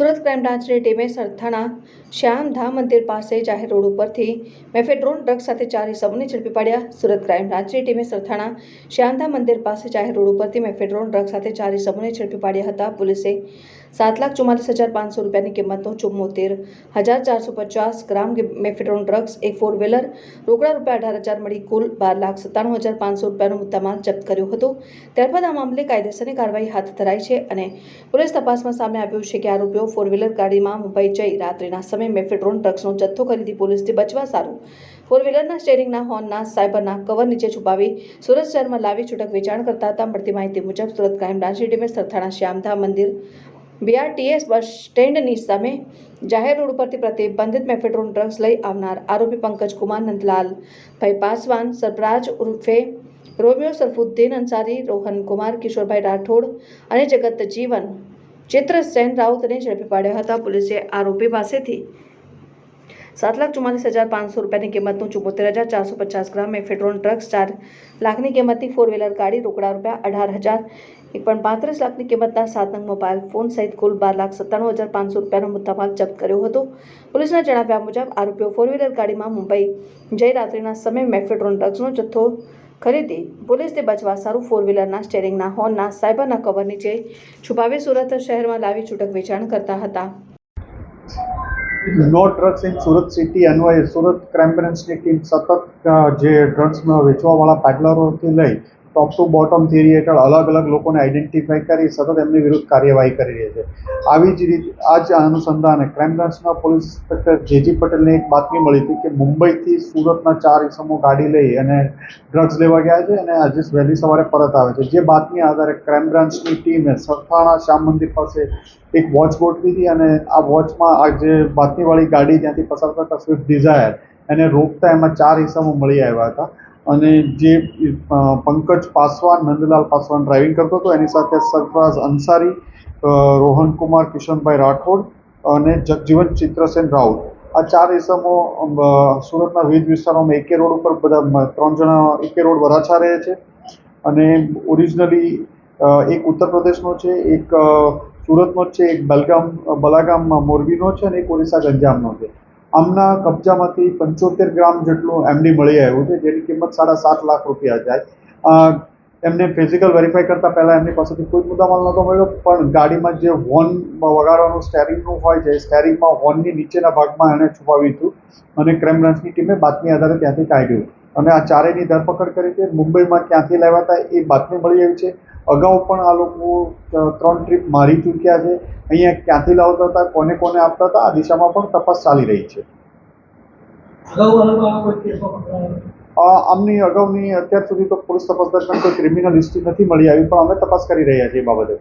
Surat crime બ્રાન્ચની ટીમે સરથાણા શ્યામધામ મંદિર પાસે જાહેર રોડ ઉપરથી મેફેડ્રોન ડ્રગ્સ સાથે ચાર ઇસમોને ઝડપી પાડ્યા. સુરત ક્રાઇમ બ્રાન્ચની ટીમે સરથાણા શ્યામધામ મંદિર પાસે જાહેર રોડ ઉપરથી મેફેડ્રોન ડ્રગ્સ સાથે ચાર ઇસમોને ઝડપી પાડ્યા હતા. પોલીસે સાત લાખ ચુમ્માલીસ હજાર પાંચસો રૂપિયાની કિંમતનો ચુમ્મોતેર, હજાર ચારસો પચાસ ગ્રામ મેફેડ્રોન ડ્રગ્સ, એક ફોર વ્હીલર રોકડા રૂપિયા અઢાર હજાર મળી કુલ બાર લાખ સત્તાણું હજાર પાંચસો રૂપિયાનો મુદ્દામાલ જપ્ત કર્યો હતો. ત્યારબાદ આ મામલે કાયદેસરની કાર્યવાહી હાથ ધરાઈ છે અને પોલીસ તપાસમાં સામે આવ્યું છે કે આરોપીઓ ફોર વ્હીલર ગાડીમાં મુંબઈ જઈ રાત્રિના સમયે મેફેડ્રોન ડ્રગ્સનો જથ્થો ખરીદી પોલીસથી બચવા સારું. ફોર વ્હીલરના સ્ટેરિંગના, હોર્નના, સાયબરના કવર નીચે છુપાવી સુરત શહેરમાં લાવી છૂટક વેચાણ કરતા હતા મળતી માહિતી મુજબ સુરત ક્રાઇમ બ્રાન્ચની ટીમે સરથાણા, શ્યામધામ મંદિર બીઆરટીએસ બસ સ્ટેન્ડની સામે જાહેર રોડ ઉપરથી પ્રતિબંધિત મેફેડ્રોન ડ્રગ્સ લઈ આવનાર આરોપી પંકજ કુમાર નંદલાલ, ભાઈ પાસવાન, સરપરાજ ઉર્ફે રોમિયો સરફુદ્દીન અંસારી, રોહન કુમાર, કિશોરભાઈ રાઠોડ અને જગત જીવન ચિત્રસેન રાઉતને ઝડપી પાડ્યા હતા. પોલીસે આરોપી પાસેથી સાત લાખ ચુમ્માલીસ હજાર પાંચસો રૂપિયાની કિંમતનું ચુમ્મોતેર હજાર ચારસો પચાસ ગ્રામ મેફેડ્રોન ડ્રગ્સ ચાર લાખની કિંમતની ફોર વ્હીલર ગાડી રોકડા રૂપિયા અઢાર હજાર, એક પણ પાંત્રીસ લાખની કિંમતના સાત મોબાઈલ ફોન સહિત કુલ બાર લાખ સત્તાણું હજાર પાંચસો રૂપિયાનો મુદ્દામાલ જપ્ત કર્યો હતો. પોલીસના જણાવ્યા મુજબ, આરોપીઓ ફોર વ્હીલર ગાડીમાં મુંબઈ જઈ રાત્રિના સમયે મેફેડ્રોન ડ્રગ્સનો જથ્થો ખરીદી પોલીસને બચવા સારું ફોર વ્હીલરના સ્ટેરિંગના હોર્નના સાયબરના કવર નીચે છુપાવી સુરત શહેરમાં લાવી છૂટક વેચાણ કરતા હતા. No drugs in Surat city અન્વયે સુરત ક્રાઇમ બ્રાન્ચની ટીમ સતત જે ડ્રગ્સમાં વેચવાવાળા પેડલરોથી લઈ ટોપ ટુ બોટમ થિયરી હેઠળ અલગ અલગ લોકોને આઈડેન્ટિફાઈ કરી સતત એમની વિરુદ્ધ કાર્યવાહી કરી રહી છે. આવી જ રીતે, આ જ અનુસંધાને ક્રાઇમ બ્રાન્ચના પોલીસ ઇન્સ્પેક્ટર જેજી પટેલને એક બાતમી મળી હતી કે મુંબઈથી સુરતના ચાર ઇસમો ગાડી લઈ અને ડ્રગ્સ લેવા ગયા છે અને આજે વહેલી સવારે પરત આવે છે. જે બાતમી આધારે ક્રાઇમ બ્રાન્ચની ટીમે સરથાણા શ્યામ મંદિર પાસે એક વોચ ગોઠવી હતી અને આ વોચમાં આ જે બાતમીવાળી ગાડી ત્યાંથી પસાર કરતા સ્વિફ્ટ ડિઝાયર એને રોકતા એમાં ચાર ઇસમો મળી આવ્યા હતા. અને જે પંકજ પાસવાન, નંદલાલ પાસવાન ડ્રાઇવિંગ કરતો હતો, એની સાથે સરફરાઝ અંસારી રોહન કુમાર કિશનભાઈ રાઠોડ અને જગજીવન ચિત્રસેન રાઉત આ ચાર ઇસમો સુરતના વિવિધ વિસ્તારોમાં એકે રોડ ઉપર બધા ત્રણ જણા એકે રોડ વરાછા રહે છે અને ઓરિજિનલી એક ઉત્તર પ્રદેશનો છે, એક સુરતનો છે, એક બલગામ બલાગામ મોરબીનો છે અને એક ઓરિસ્સા, ગંજામનો છે. આમના કબજામાંથી પંચોતેર ગ્રામ જેટલું એમડી મળી આવ્યું છે, જેની કિંમત સાડા સાત લાખ રૂપિયા જાય. એમને ફિઝિકલ વેરીફાઈ કરતાં પહેલાં એમની પાસેથી કોઈ મુદ્દામાલ નહોતો મળ્યો, પણ ગાડીમાં જે હોર્ન વગાડવાનું સ્ટેરિંગનું હોય છે સ્ટેરિંગમાં હોર્નની નીચેના ભાગમાં એણે છુપાવ્યું હતું અને ક્રાઇમ બ્રાન્ચની ટીમે બાતમી આધારે ત્યાંથી કાઢ્યું. અને આ ચારેયની ધરપકડ કરી છે. મુંબઈમાં ક્યાંથી લાવ્યા હતા એ બાતમી મળી આવી છે. અગાઉ પણ આ લોકો ત્રણ ટ્રીપ મારી ચૂક્યા છે. અહીંયા ક્યાંથી લાવતા હતા કોને કોને આપતા હતા આ દિશામાં પણ તપાસ ચાલી રહી છે. આમની અગાઉની અત્યાર સુધી તો પોલીસ તપાસ દરમિયાન કોઈ ક્રિમિનલ હિસ્ટ્રી નથી મળી આવી પણ અમે તપાસ કરી રહ્યા છીએ એ બાબતે.